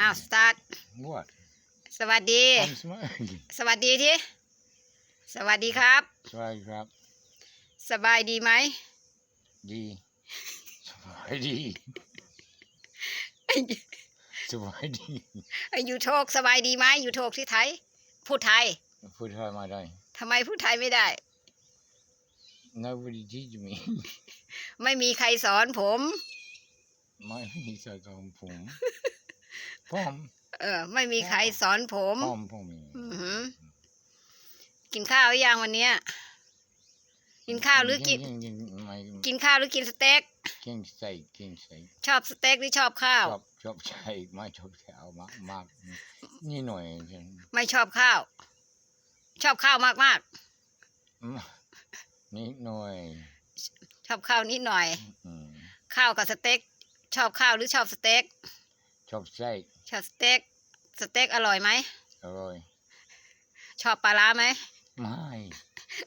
อ้าวสตาร์ท What? สวัสดี I'm smiling. สวัสดีทีสวัสดีครับ Sorry, crap. สบายดีไหม D. Sorry, D. Sorry, D. อยู่โทกสบายดีไหมอยู่โทกที่ไทย พูดไทย Put her my day. ทำไมพูดไทยไม่ได้ Nobody teach me. ไม่มีใครสอนผม My he's like um pom. Pom. เออ ไม่มีใครสอนผม Pom pom. อือหือกินข้าวหรือยังวันเนี้ย กินข้าวหรือกิน My กินข้าวหรือกินสเต็ก king steak, king steak. ชอบสเต็กหรือชอบข้าว Chop, chop steak. My chop cow. Mark, mark. นี่หน่อยไม่ชอบข้าว ชอบข้าวมากนิดหน่อยๆ ชอบข้าวนิดหน่อย อืมข้าวกับสเต็ก ชอบข้าวหรือชอบสเต็ก ชอบสเต็ก ชอบสเต็กสเต็กอร่อยไหมอร่อย ชอบปลาร้าไหมไม่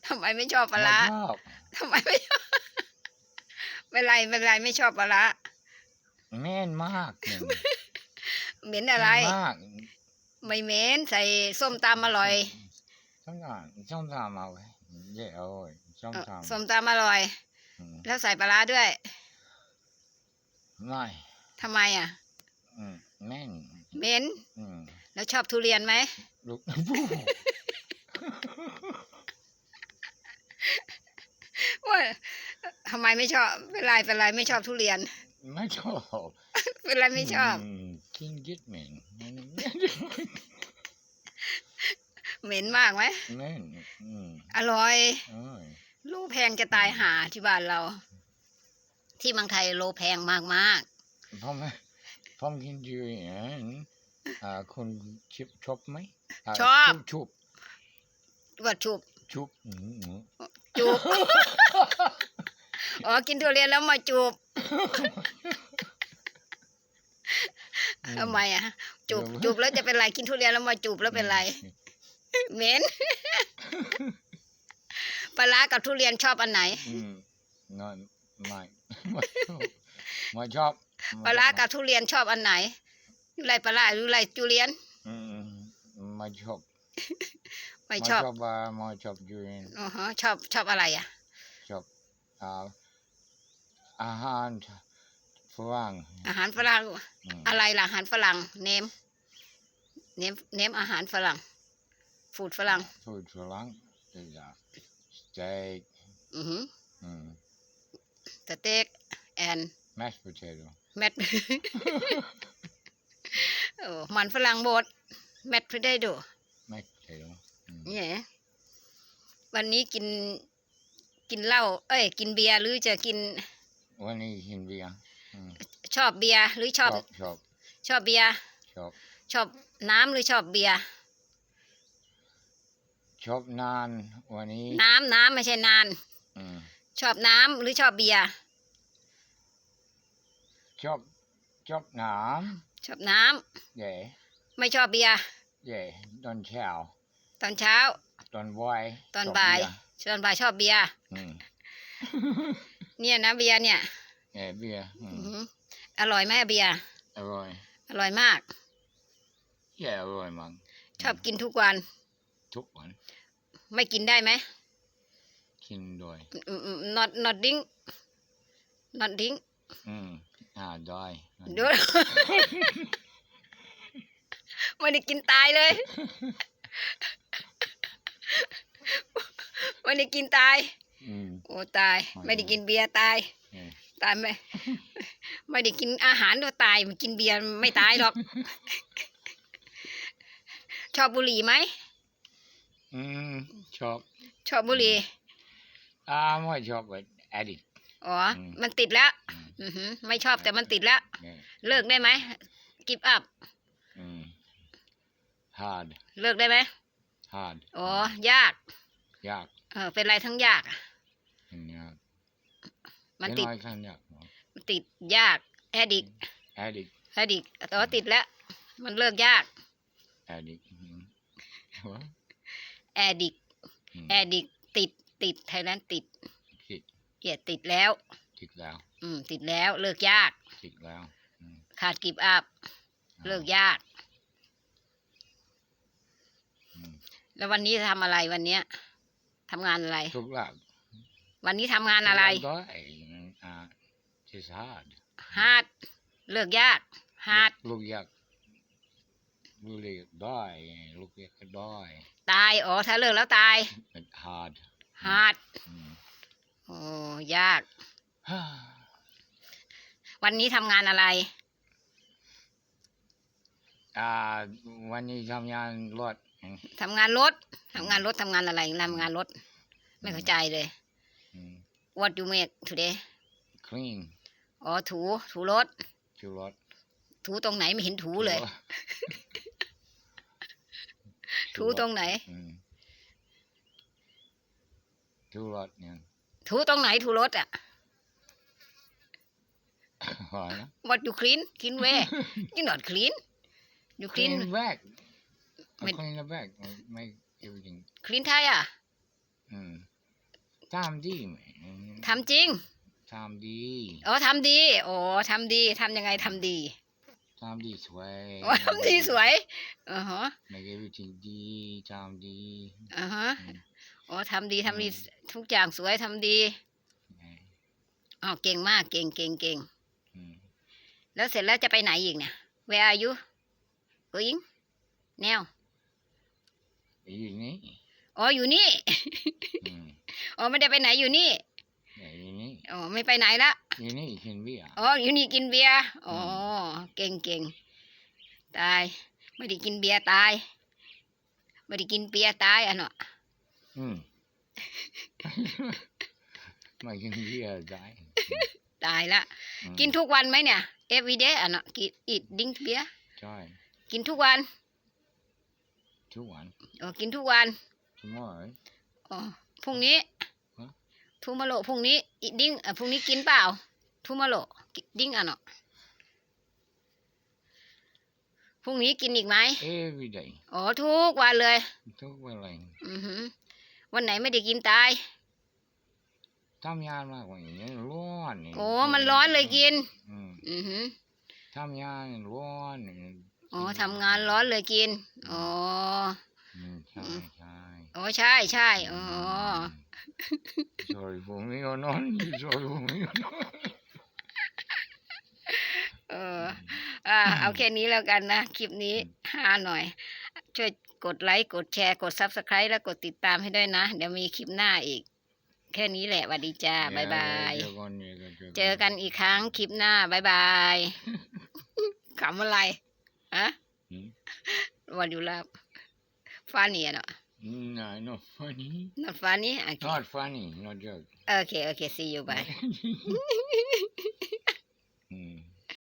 ทำไมไม่ชอบปลาร้าไม่ชอบทำไมไม่ชอบไม่เป็นไรไม่เป็นไรไม่ชอบปลาร้าแม่นมากหนึ่งเหม็นอะไร มากไม่เหม็นใส่ส้มตำอร่อยส้มตำส้มตำเอาไว้เยอะอร่อยส้มเอ่อตำส้มตำอร่อยอืมแล้วใส่ปลาร้าด้วย ไม่ทำไมอะอืมแม่น เหม็นอืมแล้วชอบทุเรียนไหม ลูก ว่าทำไมไม่ชอบเป็นไรเป็นไรไม่ชอบทุเรียน ไม่ชอบเป็นไรไม่ชอบ มกินยิดเหม็นเหม็นมากไหมแม่นอืมอร่อยอร่อยโลแพงจะตายหาที่บ้านเรา ที่เมืองไทยโลแพงมากมากผม ผมกินดูอย่างอ่าคุณชิบชอบไหมาชอบ ชุบๆว่าชุบชุบอืมจูบ อ๋อ กินทุเรียนแล้วมาจูบทำไมอะ จูบจูบแล้วจะเป็นไร กินทุเรียนแล้วมาจูบแล้วเป็นไร เหม็น ปลาร้ากับทุเรียนชอบอันไหน อืมนอนไม่ไม่ชอบไม่ชอบ ปลาร้ากับทุเรียนชอบอันไหนไรปลาร้าหรือไรทุเรียนอืมไม่ชอบไม่ชอบว่าไม่ชอบยูเรนอ๋อฮะชอบชอบอะไรอะ ชอบอ่าอาหารฝรั่งอาหารฝรั่งอืมอะไรล่ะอาหารฝรั่งเนมเนมเนมอาหารฝรั่งฟูดฝรั่งฟูดฝรั่งจะสเต็กอือหืออืมสเต็กแอน mashed potato แมทโอ้มันฝรั่งบดแมทพได้ดู mashed potato อืมเนี่ยวันนี้กินกินเหล้าเอ้ย กินเบียร์หรือจะกิน วันนี้กินเบียร์อืมชอบเบียร์หรือชอบ ชอบ ชอบเบียร์ชอบ ชอบน้ำหรือชอบเบียร์ชอบนานวันนี้ น้ำน้ำไม่ใช่นานอืมชอบน้ำหรือชอบเบียร์ ชอบชอบน้ชอบน้ำำเย่ไม่ชอบเบียร์เย่ตอนเช้าตอนเช้า ตอนบ่ายตอนชบ่ายเร์ตอนบ่ายชอบเบียร์อืมเนี่ยนะเบียร์เนี่ยเย่เบียร์อือืมอหืออร่อยไหมเบียร์อร่อยอร่อยมาก เย่อร่อยมากชอบกินทุกวันทุกวันไม่กินได้ไหมกินด้วยอืมอืม not not drink not drink อืมอ่าได้เดี๋ยวไม่ได้กินตายเลยไม่ได้กินตาย อืม โอ้ตาย ไม่ได้กินเบียร์ตายเย่ตายไหม ไม่ได้กินอาหารก็ตายมันกินเบียร์ไม่ตายหรอก ชอบบุหรี่ไหม อืมชอบชอบบุหรี่ อ่าไม่ชอบแบบแอดดิกอ๋ออม มันติดแล้ว อืม อือหือไม่ชอบแต่มันติดแล้วเย่เลิกได้ไหมกิฟอัพ อืม hard เลิกได้ไหม hard อ๋อ ยาก ยากเออ เป็นไรทั้งยากอะยากมันติดน้อยขั้นยากเนาะมันติดยาก แอดิกแอดดิกแอดิกแต่ว่าติดแล้ว มันเลิกยากแอดดิกอืมวะแอดิก อืมแอดิกติดติดไทยแลนด์ติด ติด เกลียดติดแล้ว ติดแล้ว อืม ติดแล้ว เลิกยาก ติดแล้วอืมขาดกิฟอัพอเลิกยากอืมแล้ววันนี้ทำอะไรวันเนี้ยทำงานอะไรทุกหลักวันนี้ทำงานอะไรได้อ่า it's hard ฮาดเลิกยากฮาดลูกอยากลูกเรียกได้ลูกเรียกได้ตายอ๋อถ้าเลิกแล้วตาย it's hard ฮาดอืมโอ้ยาก วันนี้ทำงานอะไร อ่า วันนี้ทำงานรถทำงานรถทำงานรถทำงานอะไรทำงานรถ ไม่เข้าใจเลยอืม What you make today clean อ๋อถูถูรถชูรถถูตรงไหนไม่เห็นถูเลย ถูตรงไหนอืมชูรถเนี่ยถูตรงไหนถูรถอะ อะไรนะ What you clean clean where you not clean you clean clean back ไม่ clean the back make everything clean ไทยอะอืมทำดีไหมทำจริงทำดีอ๋อทำดีโอ้ทำดีทำยังไงทำดีทำดีสวยอ๋อทำดีสวยอ๋อฮะ make everything ดีทำดีอ่าฮะอืมอ๋อทำดีทำดีทุกอย่างสวยทำดีอ๋อเก่งมากเก่งเก่งเก่งอืม แล้วเสร็จแล้วจะไปไหนอีกเนี่ย Where are you going แนวอยู่นี่อ๋ออยู่นี่อืมอ๋อไม่ได้ไปไหนอยู่นี่อยู่นี่อ๋อไม่ไปไหนละอยู่นี่กินเบียร์อ๋ออยู่นี่กินเบียร์อ๋อเก่งเก่งตาย ไม่ได้กินเบียร์ตายไม่ได้กินเบียร์ตายอะเนาะอืมไม่กินเบียร์ได้ตายละอืมกินทุกวันไหมเนี่ย every day อะเนาะกิน eat drink เบียร์ใช่กินทุกวัน ทุกวันอ๋อกินทุกวัน tomorrow อ๋อพรุ่งนี้ฮะทูมาโลพรุ่งนี้อีดิ้งอะพรุ่งนี้กินเปล่าทูมาโลดิ้งอะเนาะพรุ่งนี้กินอีกไหม every day อ๋อทุกวันเลย ทุกเวลาอือหือวันไหนไม่ได้กินตายทำงานมากกว่านี้ร้อนโอ้มันร้อนเลยกิน อืมอือหือทำงานร้อนอ๋อทำงานร้อนเลยกิน อ๋ออืมใช่ใช่อ๋อใช่ใช่อ๋อ sorry for me or not sorry for me or not เอออ่าเอาแค่นี้แล้วกันนะ คลิปนี้ฮาหน่อย ช่วยกดไลค์ กดแชร์ กด subscribe แล้วกดติดตามให้ด้วยนะ เดี๋ยวมีคลิปหน้าอีก แค่นี้แหละหวัดดีจ้า บ๊ายบาย เจอกันเจอกันเจอกันอีกครั้งคลิปหน้าบ๊ายบายขำอะไรฮะอืมวันอยู่ลับฟานี่เนาะ No, not funny. not funny โอเค Not funny, not joke. โอเคโอเค see you bye